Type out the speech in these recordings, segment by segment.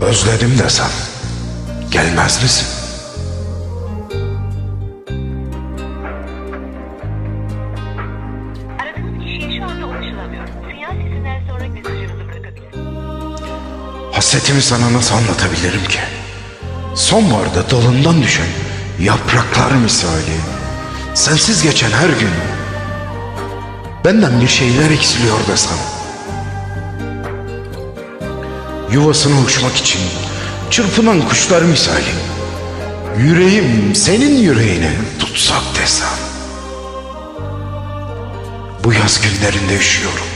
Özledim desem gelmez misin? Hasretimi sana nasıl anlatabilirim ki? Sonbaharda dalından düşen yapraklar misali. Sensiz geçen her gün. Benden bir şeyler eksiliyor desem. Yuvasına uçmak için çırpınan kuşlar misali. Yüreğim senin yüreğine tutsak desem. Bu yaz günlerinde üşüyorum.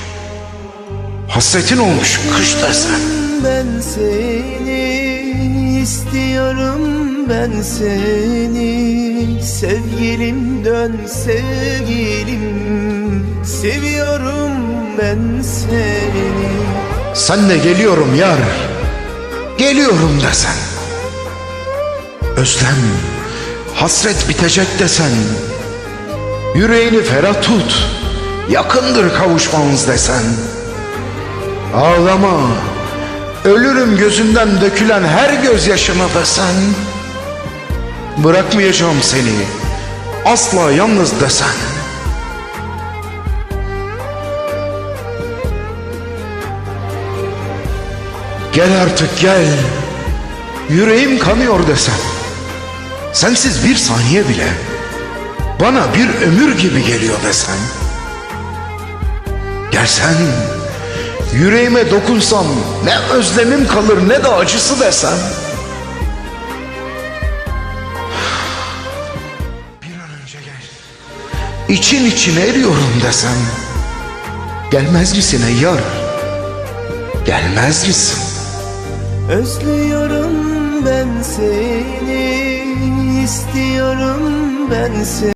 Hasretin olmuş kış desem. Ben seni istiyorum ben seni Sevgilim dön sevgilim Seviyorum ben seni Sen de geliyorum yar. Geliyorum desen. Özlem Hasret bitecek desen. Yüreğini ferah tut. Yakındır kavuşmamız desen. Ağlama. Ölürüm gözünden dökülen her gözyaşına desen. Bırakmayacağım seni. Asla yalnız desen Gel artık gel. Yüreğim kanıyor desem. Sensiz bir saniye bile bana bir ömür gibi geliyor desem. Gelsen yüreğime dokunsam ne özlemim kalır ne de acısı desem. Bir an önce gel. İçin içine eriyorum desem. Gelmez misin ey yar? Gelmez misin? Özlüyorum ben seni istiyorum ben seni